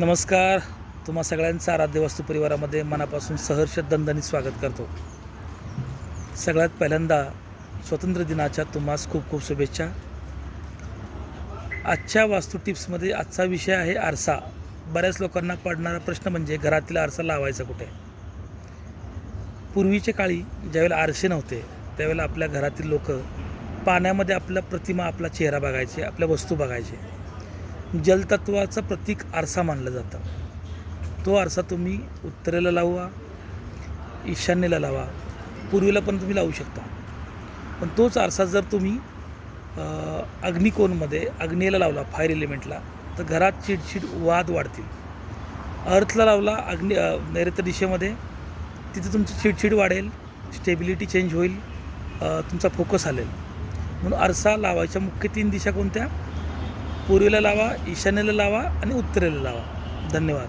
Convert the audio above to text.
नमस्कार. तुम्हा सगळ्यांचं आराध्य वास्तू परिवारामध्ये मनापासून सहर्ष दणदणीत स्वागत करतो. सगळ्यात पहिल्यांदा स्वातंत्र्य दिनाच्या तुम्हास खूप खूप शुभेच्छा. आजच्या वास्तू टिप्समध्ये आजचा विषय आहे आरसा. बऱ्याच लोकांना पडणारा प्रश्न म्हणजे घरातील आरसा लावायचा कुठे? पूर्वीच्या काळी ज्यावेळेला आरसे नव्हते त्यावेळेला आपल्या घरातील लोक पाण्यामध्ये आपल्या प्रतिमा आपला चेहरा बघायचे आपल्या वस्तू बघायचे. जलतत्वाचं प्रतीक आरसा मानलं जातं. तो आरसा तुम्ही उत्तरेला लावा ईशान्येला लावा पूर्वेला पण तुम्ही लावू शकता. पण तोच आरसा जर तुम्ही अग्निकोनमध्ये अग्निकोणमध्ये अग्नेला लावला फायर एलिमेंटला तर घरात चिडचिड वाद वाढतील. अर्थला लावला अग्नि नैऋत्य दिशेमध्ये तिथे तुमची चिडचिड वाढेल स्टेबिलिटी चेंज होईल तुमचा फोकस आलेल म्हणून आरसा लावायच्या मुख्य तीन दिशा कोणत्या? पूर्वेला लावा ईशान्येला लावा आणि उत्तरेला लावा. धन्यवाद.